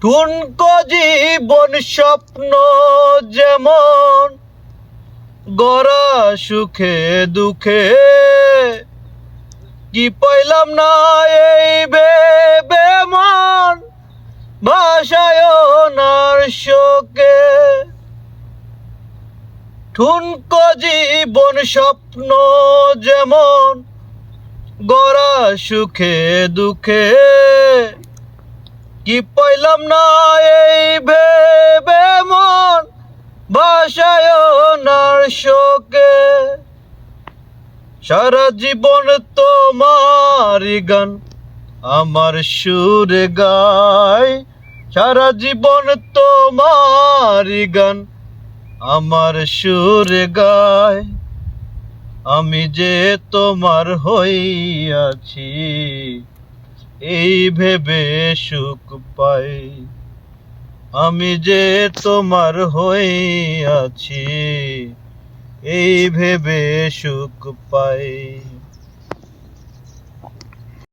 ঠুনকো জীবন স্বপ্ন যেমন, গড়া সুখে দুঃখে। কি পাইলাম না এই বেবে মন ভাষায় নার শোকে। ঠুনকো জীবন স্বপ্ন যেমন, গড়া সুখে দুঃখে। কি পাইলাম না এই ভেবে মন? ভাষায় নার শোকে। সারা জীবন তোমারই গান, আমার সুরে গায় সারা জীবন তোমারই গান, আমার সুরে গায় আমি যে তোমার হইয়াছি। এই ভেবে সুখ পাই। আমি যে তোমার হইয়াছি এই ভেবে সুখ পাই।